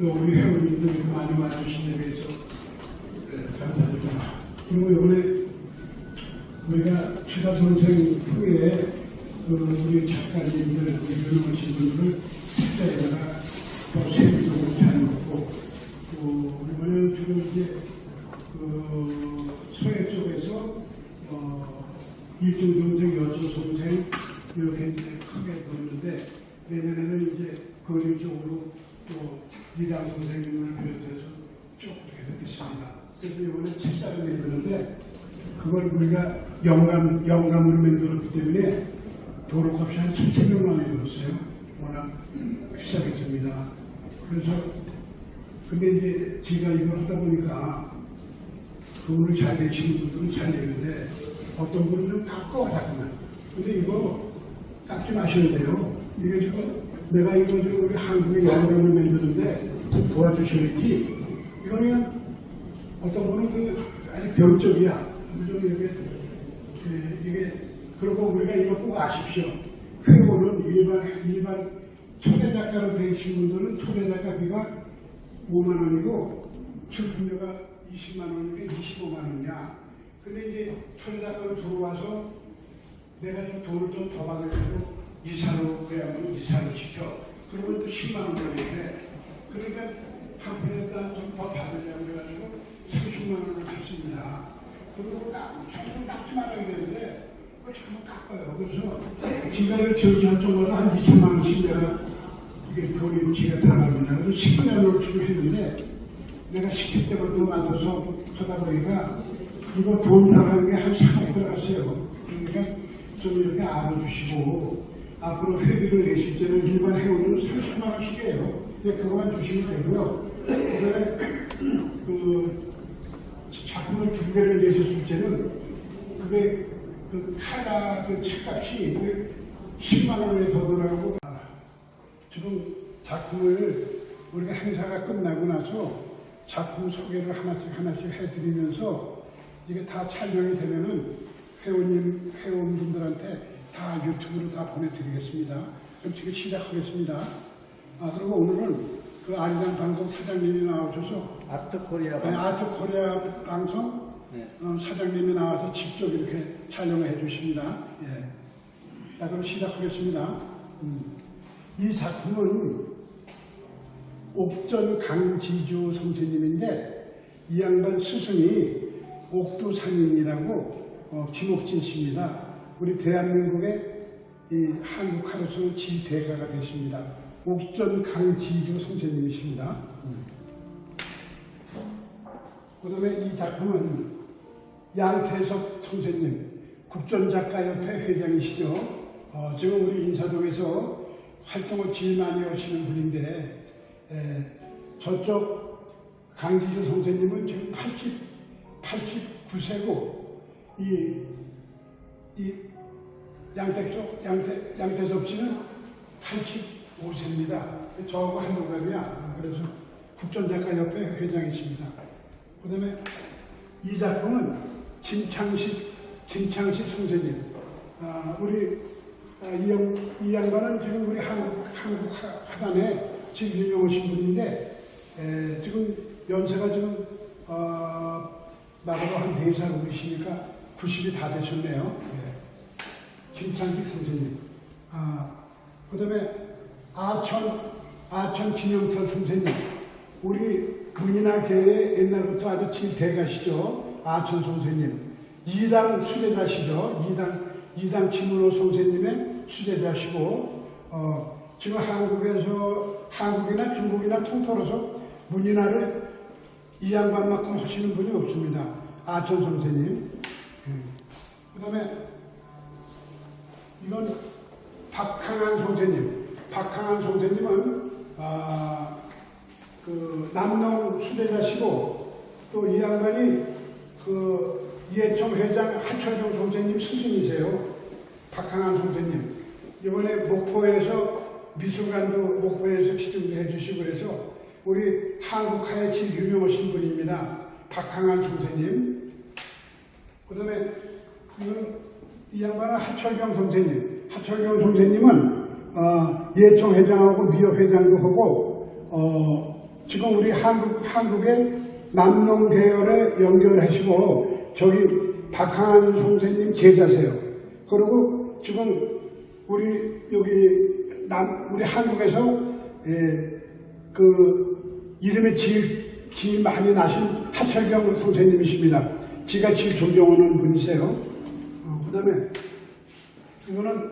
또 우리 회원님들이 많이 와주신 데 대해서 네, 감사합니다. 그리고 이번에 우리가 추가 선생 후에 그 우리 작가님들, 우리 유명하신 분들을 책자에다가 또 세부적으로 잘 놓고 또 이번에는 지금 이제 그 서해 쪽에서 어, 일중 동생, 여중 동생 이렇게 이제 크게 보는데 내년에는 이제 거리 쪽으로 또 이당 선생님을 비롯해서 쭉 이렇게 듣겠습니다. 그래서 이번에 책자를 내보는데 그걸 우리가 영감, 영감으로 만들었기 때문에 도로값이 한 7천만 원이 들었어요. 워낙 비싸겠습니다. 그래서 근데 이제 제가 이걸 하다 보니까 돈을 잘 내시는 분들은 잘 내는데 어떤 분은 좀 깎아 잠깐만. 근데 이거 깎지 마셔야 돼요. 이게 지금 내가 이거 지금 우리 한국의 영감을 만드는데 도와주셔야지. 이거는 어떤 분은 그 아주 병적이야. 좀 이렇게 예, 이게 그리고 우리가 이거 꼭 아십시오. 회고는 일반 일반 초대 작가로 되신 분들은 초대 작가비가 5만 원이고 출판료가 20만 원이니까 25만 원이야. 근데 이제 초대 작가로 들어와서 내가 좀 돈을 좀 더 받아가지고 이사로 그야말로 이사를 시켜. 그러면 또 10만 원 걸리는데 그러니까 한 편에다 좀 더 받으려고 그래가지고 30만 원을 탔습니다. 그리고 깎, 처음에 깎지 말아야 되는데 그걸 자꾸 깎아요. 그래서 지가 이걸 정리할 정도로 한 2천만 원씩 내가 이게 돈이 지가 들어갑니다. 그래서 10년을 지금 했는데 내가 시킬 때보다 더 많아서 하다 보니까 이거 돈 들어가는 게 한 3억 들어갔어요. 그러니까 좀 이렇게 알아주시고 앞으로 회비를 내실 때는 일반 회원은 30만 원씩이에요. 그거만 주시면 되고요. 그다음에 그 작품을 두 개를 내셨을 때는 그게 그 카가 그 책값이 10만 원에 더 들어가고 아, 지금 작품을 우리가 행사가 끝나고 나서 작품 소개를 하나씩 하나씩 해드리면서 이게 다 촬영이 되면은 회원님 회원분들한테 다 유튜브로 다 보내드리겠습니다. 그럼 지금 시작하겠습니다. 아 그리고 오늘은 그 아리랑 방송 사장님이 나오셔서 아트 코리아 아니, 아트 코리아 방송 네. 어, 사장님이 나와서 직접 이렇게 촬영을 해주십니다. 예. 자, 그럼 시작하겠습니다. 음. 이 작품은 옥전 강지주 선생님인데 이 양반 스승이 옥도상인이라고 어, 김옥진 씨입니다. 우리 대한민국의 이 한국 하루수 지대가가 되십니다. 옥전 강지주 선생님이십니다. 음. 그 다음에 이 작품은 양태석 선생님, 국전작가협회 회장이시죠. 어, 지금 우리 인사동에서 활동을 제일 많이 하시는 분인데, 에, 저쪽 강지주 선생님은 지금 80, 89세고, 이, 이 양태석, 양태, 양태석 씨는 85세입니다. 저하고 한 동갑이야. 아, 그래서 국전작가협회 회장이십니다. 그 다음에 이 작품은 김창식, 김창식 선생님. 아, 우리 아, 이, 양, 이 양반은 지금 우리 한국, 한국 하- 하단에 지금 유명하신 분인데 에, 지금 연세가 지금 어, 나보다 한 4살 어리시니까 90이 다 되셨네요. 예. 김창식 선생님. 아, 그 다음에 아천, 아천 김영철 선생님. 우리 문인학계의 옛날부터 아주 질대가시죠. 아천 선생님. 이당 수제자시죠. 이당, 이당 김은호 선생님의 수제자시고, 어, 지금 한국에서, 한국이나 중국이나 통틀어서 문인화를 이 양반만큼 하시는 분이 없습니다. 아천 선생님. 그 다음에 이건 박항한 선생님. 박항한 선생님은 아, 그 남농 수대자시고 또 이 양반이 그 예총 회장 한철종 선생님 스승이세요. 박항한 선생님. 이번에 목포에서 미술관도 목포에서 기증도 해주시고 그래서 우리 한국화에 제일 유명하신 분입니다. 박항한 선생님. 그 다음에 이 양반은 하철경 선생님. 하철경 선생님은 어, 예총 회장하고 미협 회장도 하고 어, 지금 우리 한국, 한국의 남농 계열에 연결하시고 저기 박항한 선생님 제자세요. 그리고 지금 우리 여기 남 우리 한국에서 예, 그 이름에 제일 기 많이 나신 하철경 선생님이십니다. 지가 제일 존경하는 분이세요. 어, 그다음에 이거는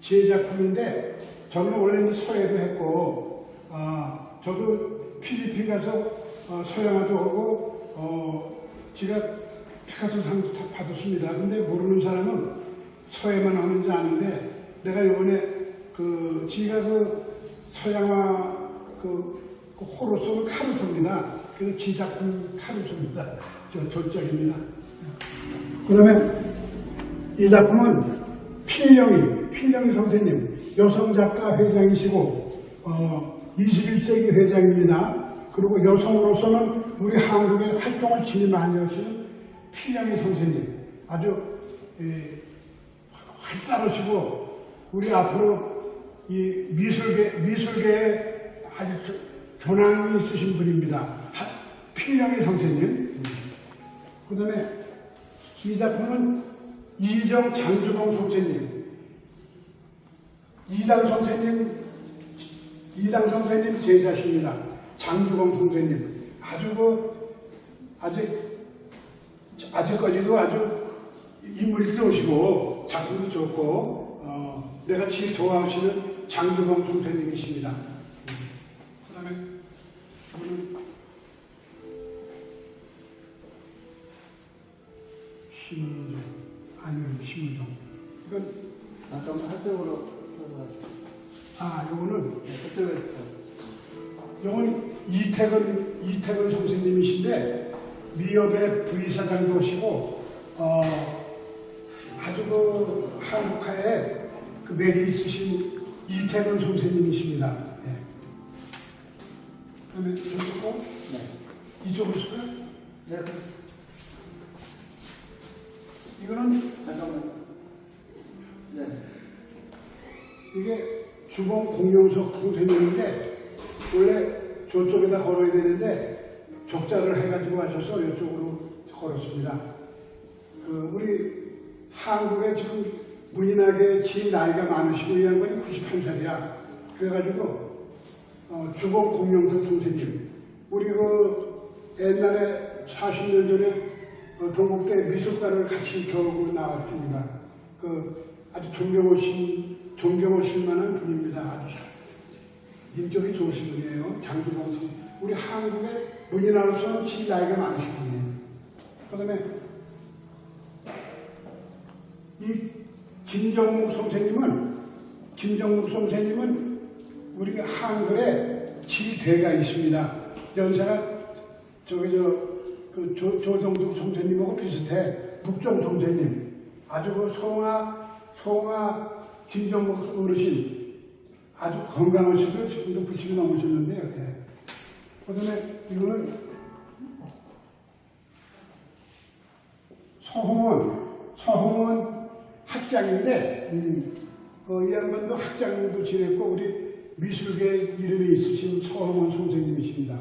제 작품인데 저는 원래는 서예도 했고 아 저도 필리핀 가서 어, 서양화도 하고 어, 제가 피카소 상도 다 받았습니다. 근데 모르는 사람은 서예만 하는지 아는데 내가 이번에 그 지가 그 서양화 그, 그 호로서는 카루소입니다. 그래서 지 작품 카루소입니다. 저 절적입니다. 그다음에 이 작품은 필령이, 필령이 선생님, 여성 작가 회장이시고, 어, 21세기 회장입니다. 그리고 여성으로서는 우리 한국의 활동을 제일 많이 하시는 필령이 선생님. 아주, 예, 활달하시고, 우리 앞으로 이 미술계, 미술계에 아주 조- 전황이 있으신 분입니다. 하- 필령이 선생님. 그 다음에 이 작품은 이정 장주봉 선생님, 이당 선생님, 이당 선생님 제자십니다. 장주봉 선생님. 아주 그, 아직, 아직까지도 아주 인물이 좋으시고, 작품도 좋고, 어, 내가 제일 좋아하시는 장주봉 선생님이십니다. 그 다음에, 이거 심은정. 이건, 잠깐만 한쪽으로 서서 하시죠. 아, 요거는, 네, 그쪽에서 서서. 요건 이태근, 이태근 선생님이신데, 미협의 부의사장도 하시고, 어, 아주 그 한국화에 그 맥이 있으신 이태근 선생님이십니다. 예. 그다음에 저쪽 거, 네. 이쪽으로 쓸까요? 네, 그렇습니다. 이거는 잠깐만. 네. 이게 주봉 공룡석 선생님인데 원래 저쪽에다 걸어야 되는데 적자를 해가지고 하셔서 이쪽으로 걸었습니다. 그 우리 한국에 지금 문인학의 제일 나이가 많으시고 이 양반이 91살이야. 그래가지고 어, 주봉 공룡석 선생님 우리 그 옛날에 40년 전에 어, 동국대 미술관을 같이 겨우고 나왔습니다. 그 아주 존경하신 존경하실 만한 분입니다. 아주 인격이 좋으신 분이에요. 장주봉 씨. 우리 한국의 문인으로서는 제일 나이가 많으신 분이에요. 그 다음에 이 김정묵 선생님은 김정묵 선생님은 우리 한글에 지대가 있습니다. 연세가 저기 저 그 조정숙 선생님하고 비슷해. 북정 선생님. 아주 그 송아 송아 김정묵 어르신 아주 건강하시고 지금도 90이 넘으셨는데요. 예. 그 다음에 이거는 서홍원 서홍원 학장인데 음, 어, 이 양반도 학장도 지냈고 우리 미술계 이름이 있으신 서홍원 선생님이십니다.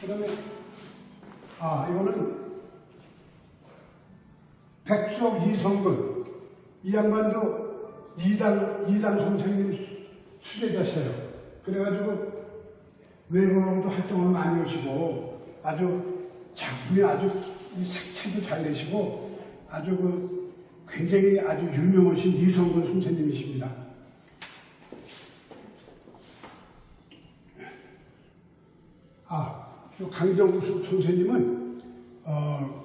그 다음에 아 이거는 백석 이성근 이 양반도 이당 이당 선생님 수제자세요. 그래가지고 외국어로도 활동을 많이 하시고 아주 작품이 아주 이 색채도 잘 내시고 아주 그 굉장히 아주 유명하신 이성근 선생님이십니다. 아, 요 강정국 선생님은 어,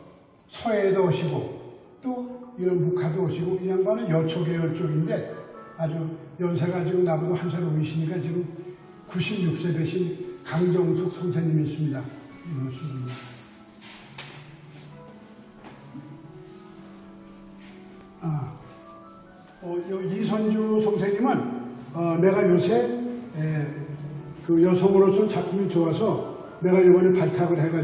서해도 오시고 또 이런 묵화도 오시고 이 양반은 여초 계열 쪽인데 아주 연세가 지금 나보다 한 살 어리시니까 지금 96세 되신 강정숙 선생님이십니다. 아, 어, 요 이선주 선생님은 어, 내가 요새 에, 그 여성으로서 작품이 좋아서 내가 이번에 발탁을 해가지고